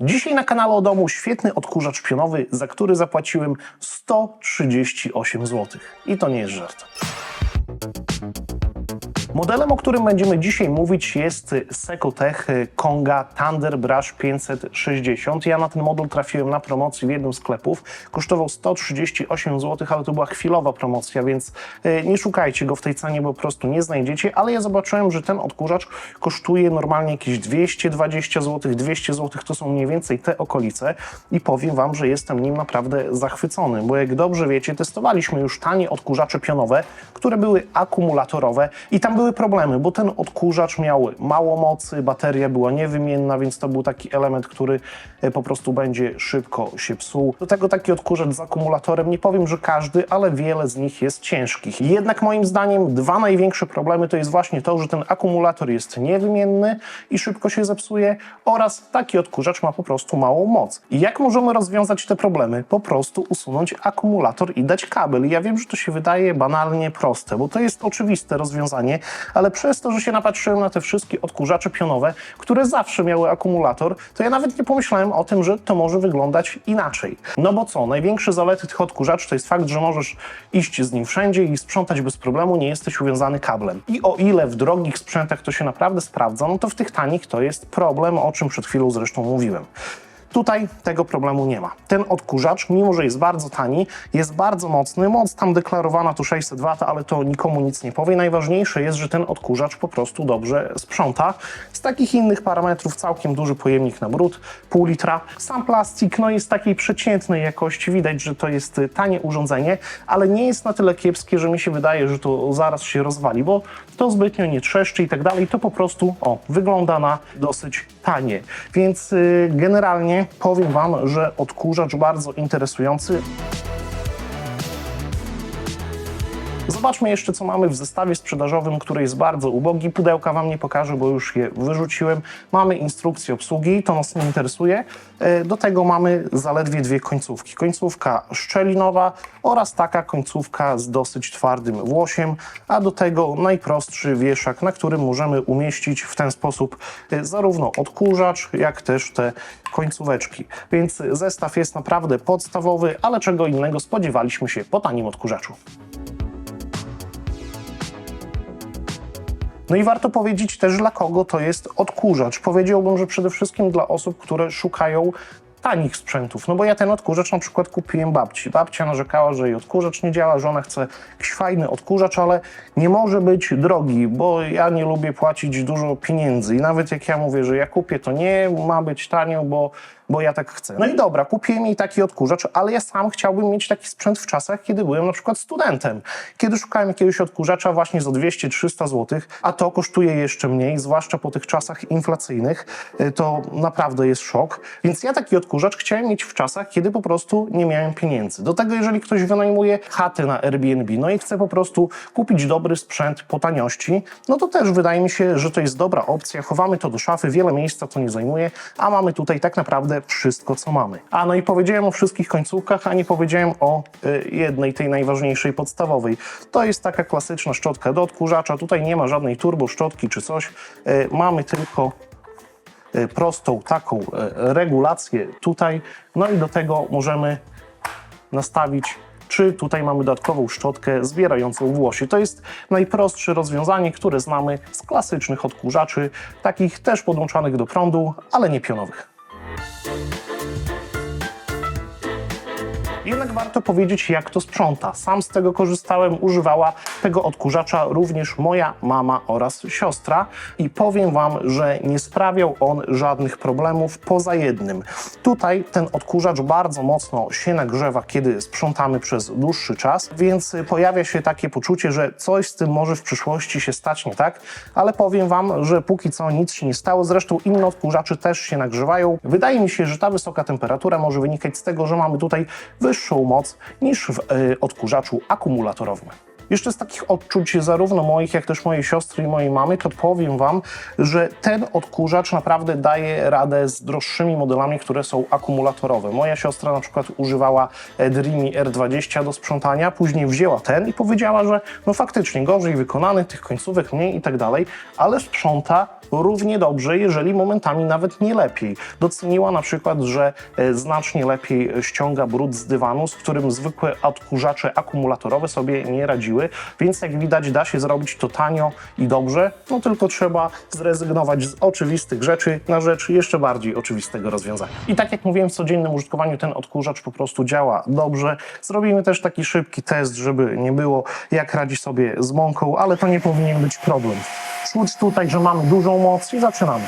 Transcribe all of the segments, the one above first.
Dzisiaj na kanale o domu świetny odkurzacz pionowy, za który zapłaciłem 138 zł. I to nie jest żart. Modelem, o którym będziemy dzisiaj mówić jest Secotech Konga Thunder Brush 560. Ja na ten model trafiłem na promocji w jednym z sklepów. Kosztował 138 zł, ale to była chwilowa promocja, więc e, nie szukajcie go w tej cenie, bo po prostu nie znajdziecie. Ale ja zobaczyłem, że ten odkurzacz kosztuje normalnie jakieś 220 zł, 200 zł to są mniej więcej te okolice i powiem Wam, że jestem nim naprawdę zachwycony, bo jak dobrze wiecie, testowaliśmy już tanie odkurzacze pionowe, które były akumulatorowe i tam były problemy, bo ten odkurzacz miał mało mocy, bateria była niewymienna, więc to był taki element, który e, po prostu będzie szybko się psuł. Do tego taki odkurzacz z akumulatorem, nie powiem, że każdy, ale wiele z nich jest ciężkich. Jednak moim zdaniem dwa największe problemy to jest właśnie to, że ten akumulator jest niewymienny i szybko się zepsuje oraz taki odkurzacz ma po prostu małą moc. I jak możemy rozwiązać te problemy? Po prostu usunąć akumulator i dać kabel. Ja wiem, że to się wydaje banalnie proste, bo to jest oczywiste rozwiązanie, ale przez to, że się napatrzyłem na te wszystkie odkurzacze pionowe, które zawsze miały akumulator, to ja nawet nie pomyślałem o tym, że to może wyglądać inaczej. No bo co, największe zalety tych odkurzaczy to jest fakt, że możesz iść z nim wszędzie i sprzątać bez problemu, nie jesteś uwiązany kablem. I o ile w drogich sprzętach to się naprawdę sprawdza, no to w tych tanich to jest problem, o czym przed chwilą zresztą mówiłem. Tutaj tego problemu nie ma. Ten odkurzacz, mimo że jest bardzo tani, jest bardzo mocny. Moc tam deklarowana to 600 W, ale to nikomu nic nie powie. Najważniejsze jest, że ten odkurzacz po prostu dobrze sprząta. Z takich innych parametrów całkiem duży pojemnik na brud, pół litra. Sam plastik no, jest takiej przeciętnej jakości. Widać, że to jest y, tanie urządzenie, ale nie jest na tyle kiepskie, że mi się wydaje, że to zaraz się rozwali, bo to zbytnio nie trzeszczy i tak dalej. To po prostu o, wygląda na dosyć tanie. Więc y, generalnie powiem Wam, że odkurzacz bardzo interesujący. Zobaczmy jeszcze, co mamy w zestawie sprzedażowym, który jest bardzo ubogi. Pudełka Wam nie pokażę, bo już je wyrzuciłem. Mamy instrukcję obsługi, to nas nie interesuje. E, Do tego mamy zaledwie dwie końcówki. Końcówka szczelinowa oraz taka końcówka z dosyć twardym włosiem, a do tego najprostszy wieszak, na którym możemy umieścić w ten sposób e, zarówno odkurzacz, jak też te końcóweczki. Więc zestaw jest naprawdę podstawowy, ale czego innego spodziewaliśmy się po tanim odkurzaczu. No i warto powiedzieć też, dla kogo to jest odkurzacz. Powiedziałbym, że przede wszystkim dla osób, które szukają tanich sprzętów. No bo ja ten odkurzacz na przykład kupiłem babci. Babcia narzekała, że jej odkurzacz nie działa, że ona chce jakiś fajny odkurzacz, ale nie może być drogi, bo ja nie lubię płacić dużo pieniędzy. I nawet jak ja mówię, że ja kupię, to nie ma być tanio, bo bo ja tak chcę. No i dobra, kupiłem jej taki odkurzacz, ale ja sam chciałbym mieć taki sprzęt w czasach, kiedy byłem na przykład studentem. Kiedy szukałem jakiegoś odkurzacza właśnie za 200-300 zł, a to kosztuje jeszcze mniej, zwłaszcza po tych czasach inflacyjnych, y, to naprawdę jest szok. Więc ja taki odkurzacz chciałem mieć w czasach, kiedy po prostu nie miałem pieniędzy. Do tego, jeżeli ktoś wynajmuje chatę na Airbnb, no i chce po prostu kupić dobry sprzęt po taniości, no to też wydaje mi się, że to jest dobra opcja. Chowamy to do szafy, wiele miejsca to nie zajmuje, a mamy tutaj tak naprawdę wszystko, co mamy. A no i powiedziałem o wszystkich końcówkach, a nie powiedziałem o y, jednej, tej najważniejszej, podstawowej. To jest taka klasyczna szczotka do odkurzacza. Tutaj nie ma żadnej turbo szczotki czy coś. Y, mamy tylko y, prostą taką y, regulację tutaj. No i do tego możemy nastawić czy tutaj mamy dodatkową szczotkę zbierającą włosie. To jest najprostsze rozwiązanie, które znamy z klasycznych odkurzaczy, takich też podłączanych do prądu, ale nie pionowych. Jednak warto powiedzieć, jak to sprząta. Sam z tego korzystałem, używała tego odkurzacza również moja mama oraz siostra i powiem Wam, że nie sprawiał on żadnych problemów poza jednym. Tutaj ten odkurzacz bardzo mocno się nagrzewa, kiedy sprzątamy przez dłuższy czas, więc pojawia się takie poczucie, że coś z tym może w przyszłości się stać nie tak, ale powiem Wam, że póki co nic się nie stało. Zresztą inne odkurzacze też się nagrzewają. Wydaje mi się, że ta wysoka temperatura może wynikać z tego, że mamy tutaj wyższą moc niż w y, odkurzaczu akumulatorowym. Jeszcze z takich odczuć zarówno moich, jak też mojej siostry i mojej mamy, to powiem Wam, że ten odkurzacz naprawdę daje radę z droższymi modelami, które są akumulatorowe. Moja siostra na przykład używała e, Dreamy R20 do sprzątania, później wzięła ten i powiedziała, że no faktycznie gorzej wykonany, tych końcówek mniej i tak dalej, ale sprząta równie dobrze, jeżeli momentami nawet nie lepiej. Doceniła na przykład, że e, znacznie lepiej ściąga brud z dywanu, z którym zwykłe odkurzacze akumulatorowe sobie nie radziły, więc jak widać da się zrobić to tanio i dobrze, no tylko trzeba zrezygnować z oczywistych rzeczy na rzecz jeszcze bardziej oczywistego rozwiązania. I tak jak mówiłem, w codziennym użytkowaniu ten odkurzacz po prostu działa dobrze. Zrobimy też taki szybki test, żeby nie było jak radzi sobie z mąką, ale to nie powinien być problem. Czuć tutaj, że mamy dużą moc i zaczynamy.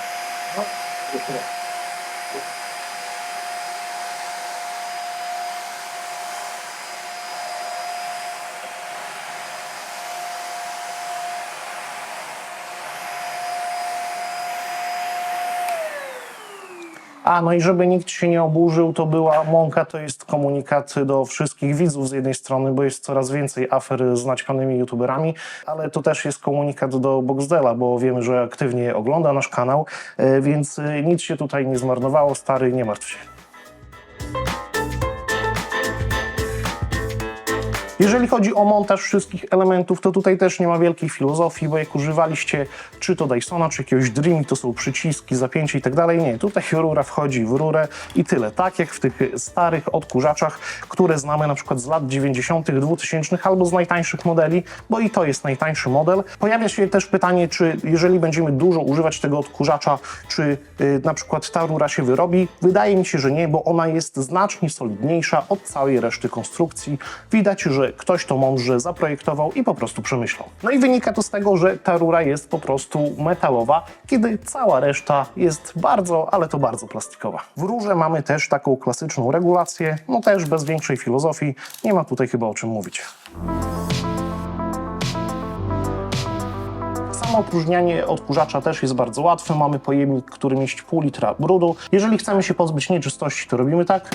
A, no i żeby nikt się nie oburzył, to była mąka, to jest komunikat do wszystkich widzów z jednej strony, bo jest coraz więcej afer z naćpanymi youtuberami, ale to też jest komunikat do Boxdela, bo wiemy, że aktywnie ogląda nasz kanał, e, więc e, nic się tutaj nie zmarnowało, stary, nie martw się. Jeżeli chodzi o montaż wszystkich elementów, to tutaj też nie ma wielkiej filozofii, bo jak używaliście czy to Dysona, czy jakiegoś Dreamy, to są przyciski, zapięcie i tak dalej. Nie, tutaj rura wchodzi w rurę i tyle. Tak jak w tych starych odkurzaczach, które znamy na przykład z lat 90., 2000 albo z najtańszych modeli, bo i to jest najtańszy model. Pojawia się też pytanie, czy jeżeli będziemy dużo używać tego odkurzacza, czy y, na przykład ta rura się wyrobi? Wydaje mi się, że nie, bo ona jest znacznie solidniejsza od całej reszty konstrukcji. Widać, że ktoś to mądrze zaprojektował i po prostu przemyślał. No i wynika to z tego, że ta rura jest po prostu metalowa, kiedy cała reszta jest bardzo, ale to bardzo plastikowa. W rurze mamy też taką klasyczną regulację, no też bez większej filozofii, nie ma tutaj chyba o czym mówić. Samo opróżnianie odkurzacza też jest bardzo łatwe. Mamy pojemnik, który mieści pół litra brudu. Jeżeli chcemy się pozbyć nieczystości, to robimy tak.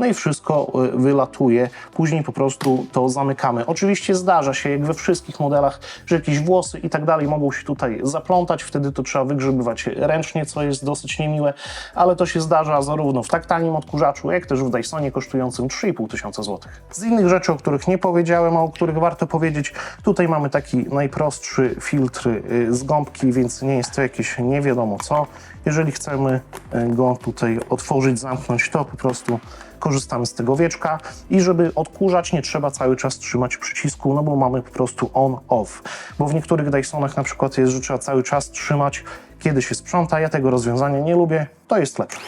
No i wszystko y, wylatuje. Później po prostu to zamykamy. Oczywiście zdarza się, jak we wszystkich modelach, że jakieś włosy i tak dalej mogą się tutaj zaplątać. Wtedy to trzeba wygrzebywać ręcznie, co jest dosyć niemiłe, ale to się zdarza zarówno w tak tanim odkurzaczu, jak też w Dysonie kosztującym 3,5 tysiąca złotych. Z innych rzeczy, o których nie powiedziałem, a o których warto powiedzieć, tutaj mamy taki najprostszy filtr y, z gąbki, więc nie jest to jakieś nie wiadomo co. Jeżeli chcemy y, go tutaj otworzyć, zamknąć, to po prostu korzystamy z tego wieczka i żeby odkurzać nie trzeba cały czas trzymać przycisku, no bo mamy po prostu on-off. Bo w niektórych Dysonach na przykład jest, że trzeba cały czas trzymać, kiedy się sprząta. Ja tego rozwiązania nie lubię, to jest lepsze.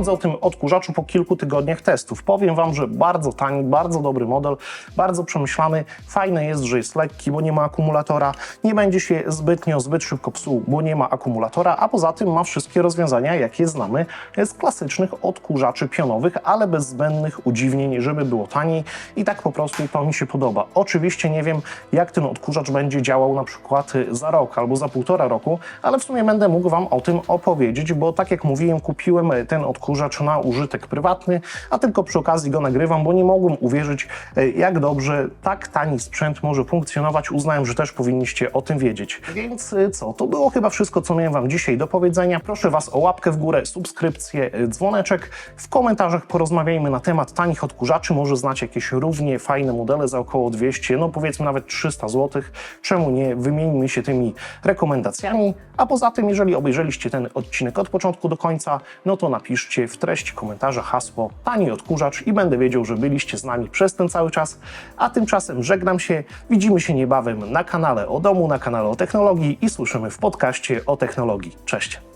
Sądzę o tym odkurzaczu po kilku tygodniach testów? Powiem Wam, że bardzo tani, bardzo dobry model, bardzo przemyślany. Fajne jest, że jest lekki, bo nie ma akumulatora. Nie będzie się zbytnio, zbyt szybko psuł, bo nie ma akumulatora, a poza tym ma wszystkie rozwiązania, jakie znamy z klasycznych odkurzaczy pionowych, ale bez zbędnych udziwnień, żeby było taniej i tak po prostu to mi się podoba. Oczywiście nie wiem, jak ten odkurzacz będzie działał na przykład za rok albo za półtora roku, ale w sumie będę mógł Wam o tym opowiedzieć, bo tak jak mówiłem, kupiłem ten odkurzacz na użytek prywatny, a tylko przy okazji go nagrywam, bo nie mogłem uwierzyć, e, jak dobrze tak tani sprzęt może funkcjonować. Uznałem, że też powinniście o tym wiedzieć. Więc e, co, to było chyba wszystko, co miałem Wam dzisiaj do powiedzenia. Proszę Was o łapkę w górę, subskrypcję, e, dzwoneczek. W komentarzach porozmawiajmy na temat tanich odkurzaczy. Może znacie jakieś równie fajne modele za około 200, no powiedzmy nawet 300 zł. Czemu nie? Wymieńmy się tymi rekomendacjami. A poza tym, jeżeli obejrzeliście ten odcinek od początku do końca, no to napiszcie w treści komentarza hasło tani odkurzacz i będę wiedział, że byliście z nami przez ten cały czas. A tymczasem żegnam się. Widzimy się niebawem na kanale o domu, na kanale o technologii i słyszymy w podcaście o technologii. Cześć!